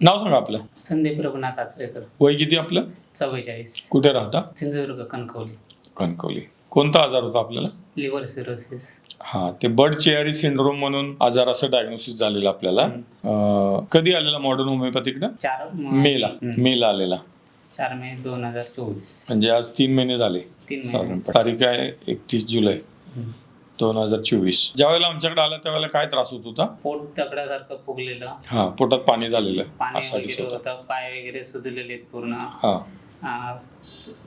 नाव सांगा आपलं. संदीप रघुनाथ आचरेकर. वय किती आपलं? चव्वेचाळीस. कुठे राहता? सिंधुदुर्ग कणकवली. कणकवली. कोणता आजार होता आपल्याला? Liver cirrhosis. हा ते बर्ड चेअरी सिंड्रोम म्हणून आजार असं डायग्नोसिस झालेलं आपल्याला. अं, कधी आलेला मॉडर्न होमिओपॅथिकडं चार म- मेला. मेला आलेला. चार मे दोन हजार चोवीस. म्हणजे आज तीन महिने झाले. तीन महिने. तारीख आहे एकतीस जुलै. हम्म. दोन हजार चोवीस. ज्यावेळेला आमच्याकडे आला त्यावेळेला काय त्रास होत होता? पोट दगडासारखं फुगलेलं. हा पोटात पाणी झालेलं. पाणी असा दिसत वगैरे होता. होतं पाय वगैरे सुजलेले आहेत पूर्ण. हा. आ,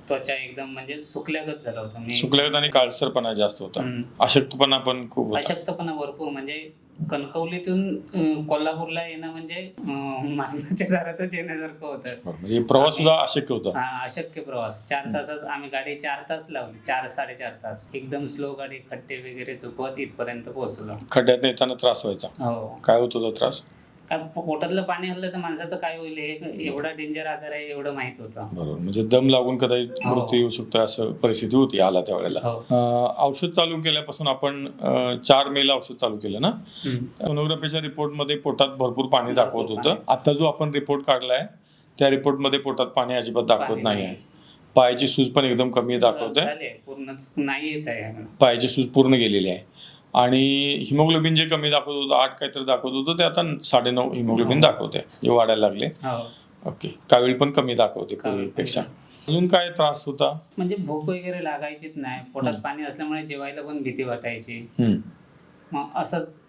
त्वचा एकदम म्हणजे सुकल्यागत झालं होतं. मी सुकल्यागत आणि काळसरपणा जास्त होता. हम्म. अशक्तपणा पण खूप होता. अशक्तपणा भरपूर म्हणजे कणकवलीतून कोल्हापूरला येणं म्हणजे अं, मरणाच्या दारातच येण्यासारखं होतं. म्हणजे प्रवास सुद्धा अशक्य होता. हा, अशक्य प्रवास. चार तासात आम्ही गाडी चार तास लावली. चार साडेचार तास. एकदम स्लो गाडी खड्डे वगैरे चुकवत इथपर्यंत पोहोचलो. खड्ड्यात येताना त्रास व्हायचा. हो. काय होत होता त्रास? पो- पोटातलं पाणी हल्लं तर माणसाचं काय होईल? हे एवढा डेंजर आजार आहे एवढं माहीत होतं. बरोबर. म्हणजे दम लागून कदाचित हो. मृत्यू येऊ शकतो असं परिस्थिती होती आला त्यावेळेला. हो. अं, औषध चालू केल्यापासून आपण अं, चार मेला औषध चालू केलं ना? हम्म. सोनोग्राफीच्या रिपोर्टमध्ये पोटात भरपूर पाणी दाखवत होतं. आता जो आपण रिपोर्ट काढलाय त्या रिपोर्टमध्ये पोटात पाणी अजिबात दाखवत पाणी नाही नाही. आहे पायाची सूज पण एकदम कमी दाखवत आहे झाले. पूर्णच नाहीच आहे. पायाची सूज पूर्ण गेलेली आहे. आणि हिमोग्लोबिन जे कमी दाखवत होतं आठ काहीतरी दाखवत होतं ते आता साडे नऊ हिमोग्लोबिन हो. दाखवते जे वाढायला लागले हो ओके कावीळ पण कमी दाखवते पूर्वीपेक्षा अजून काय त्रास होता म्हणजे भूक वगैरे लागायचीच नाही पोटात. पाणी असल्यामुळे जेवायला पण भीती वाटायची. मग असंच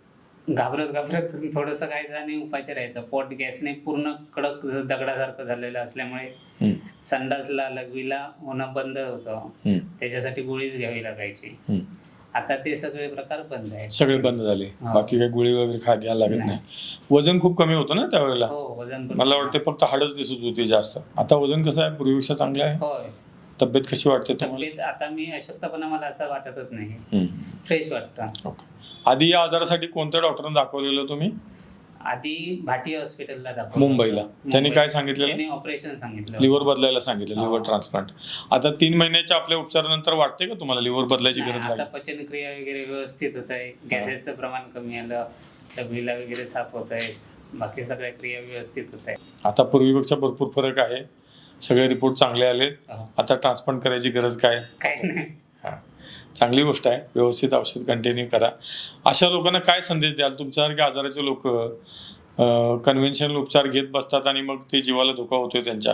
घाबरत घाबरत थोडंसं खायचं आणि उपाशी राहायचं पोट गॅसने पूर्ण कडक दगडासारखं झालेलं असल्यामुळे. संडासला लघवीला होणं बंद होतं. त्याच्यासाठी गोळीच घ्यावी लागायची. आता ते सगळे प्रकार बंद आहेत. सगळे बंद झाले. बाकी काही गोळी वगैरे खा घ्यायला लागत नाही. नाही वजन खूप कमी होतं ना त्यावेळेला. हो वजन पण मला वाटतं फक्त हाडच दिसत होती जास्त. आता वजन कसं आहे? पूर्वीपेक्षा चांगलं आहे? होय. तब्येत कशी वाटते तुम्हाला? तब्येत आता मी अशक्तपणा मला असं वाटतच नाही. हम्म. फ्रेश वाटतं. ओके. आधी या आजारासाठी कोणत्या डॉक्टरांना दाखवलेलं तुम्ही? आधी भाटी हॉस्पिटलला दाखवलं मुंबईला. त्यांनी. काय सांगितलेलं? त्यांनी ऑपरेशन सांगितलं. लिव्हर बदलायला सांगितलं. Liver transplant. आता तीन महिन्याच्या आपल्या उपचारानंतर वाटते का तुम्हाला लिव्हर बदलायची गरज आता लागली? पचनक्रिया वगैरे व्यवस्थित होत आहे. गॅसेसचं प्रमाण कमी आलं. लघवीला वगैरे साफ होत आहे. बाकी सगळ्या क्रिया व्यवस्थित होत आहे आता पूर्वीपेक्षा भरपूर फरक आहे. सगळे रिपोर्ट चांगले आले. आता ट्रान्सप्लांट करायची गरज काय? काही नाही. हा. चांगली गोष्ट आहे. व्यवस्थित औषध कंटिन्यू करा. अशा लोकांना काय संदेश द्याल? तुमच्यासारखे आजाराचे लोक कन्व्हेन्शनल उपचार घेत बसतात आणि मग ते जीवाला धोका होतोय त्यांच्या.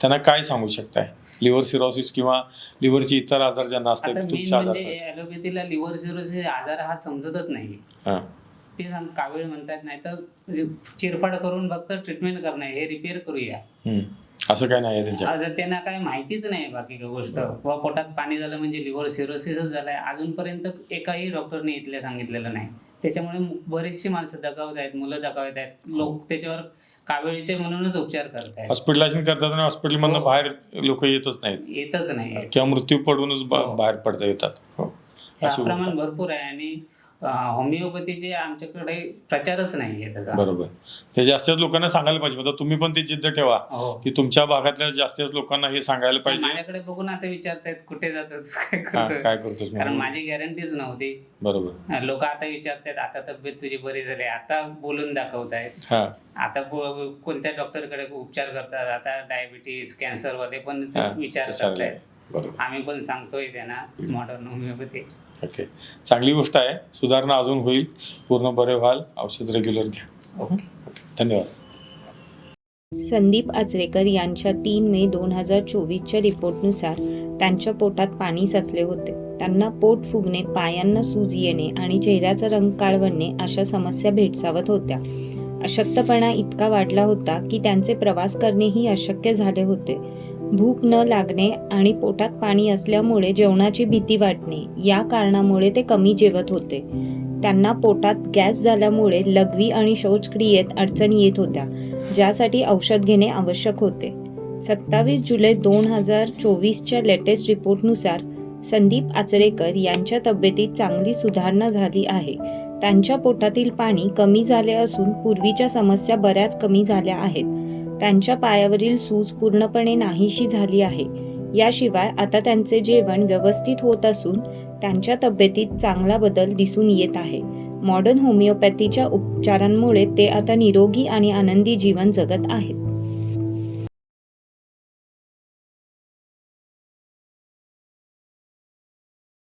त्यांना काय सांगू शकताय? लिव्हर सिरोसिस किंवा लिव्हरचे इतर आजार ज्यांना असतात तुमच्या आजार म्हणजे ॲलोपॅथीला लिव्हर सिरोसिस आजार हा समजतच नाही. हा. ते कावीळ म्हणतात नाही तर म्हणजे चिरफाड करून फक्त ट्रीटमेंट करणं हे रिपेअर करूया. असं काय नाही त्यांच्या आज त्यांना काय माहितीच नाही बाकी काही गोष्ट. व पोटात पाणी झालं म्हणजे लिव्हर सिरोसिसच झालाय. अजूनपर्यंत एकाही डॉक्टरने इथल्या सांगितलेलं नाही. त्याच्यामुळे बरीचशी माणसं दगावत आहेत मुलं दगावत आहेत. लोक त्याच्यावर कावेळीचे म्हणूनच उपचार करत आहेत करतात आणि हॉस्पिटलमधनं हो. बाहेर लोक येतच नाहीत. येतच नाही किंवा मृत्यू पडूनच बा- हो. बाहेर पडता येतात. हो. हे अशी गोष्ट. प्रमाण. भरपूर आहे आणि होमिओपॅथीचे आमच्याकडे प्रचारच नाही आहे त्याचा. बरोबर. ते जास्तीत लोकांना सांगायला पाहिजे. आता तुम्ही पण ती जिद्द ठेवा हो. की तुमच्या भागातल्या जास्तीत लोकांना हे सांगायला पाहिजे. माझ्याकडे बघून आता विचारतायत कुठे जातात काय हा करतोस कारण म्हणून. माझी गॅरंटीच नव्हती. बरोबर. लोक आता विचारतात आता तब्येत तुझी बरी झाली आता बोलून दाखवतायत. हा. आता कोणत्या डॉक्टरकडे उपचार करतात? आता डायबिटीस कॅन्सर वाले पण हा, विचार. करतायत. बरोबर. आम्ही पण सांगतोय त्यांना मॉडर्न होमिओपॅथी ओके चांगली गोष्ट आहे. सुधारणा अजून होईल. पूर्ण बरे व्हाल. औषध रेग्युलर घ्या. ओके धन्यवाद. संदीप आचरेकर यांच्या तीन मे दोन हजार चोवीसच्या रिपोर्टनुसार त्यांच्या पोटात पाणी साचले होते. त्यांना पोट फुगणे पायांना सूज येणे आणि चेहऱ्याचा रंग काळवणे अशा समस्या भेडसावत होत्या. अशक्तपणा इतका वाढला होता की त्यांचे प्रवास करणेही अशक्य झाले होते. भूक न लागणे आणि पोटात पाणी असल्यामुळे जेवणाची भीती वाटणे या कारणामुळे ते कमी जेवत होते. त्यांना पोटात गॅस झाल्यामुळे लघवी आणि शौचक्रियेत अडचणी येत होत्या ज्यासाठी औषध घेणे आवश्यक होते. सत्तावीस जुलै दोन हजार चोवीसच्या लेटेस्ट रिपोर्टनुसार संदीप आचरेकर यांच्या तब्येतीत चांगली सुधारणा झाली आहे. त्यांच्या पोटातील पाणी कमी झाले असून पूर्वीच्या समस्या बऱ्याच कमी झाल्या आहेत. त्यांच्या पायावरील सूज पूर्णपणे नाहीशी झाली आहे. याशिवाय आता त्यांचे जेवण व्यवस्थित होत असून त्यांच्या तब्येतीत चांगला बदल दिसून येत आहे. मॉडर्न होमिओपॅथीच्या उपचारांमुळे ते आता निरोगी आणि आनंदी जीवन जगत आहेत.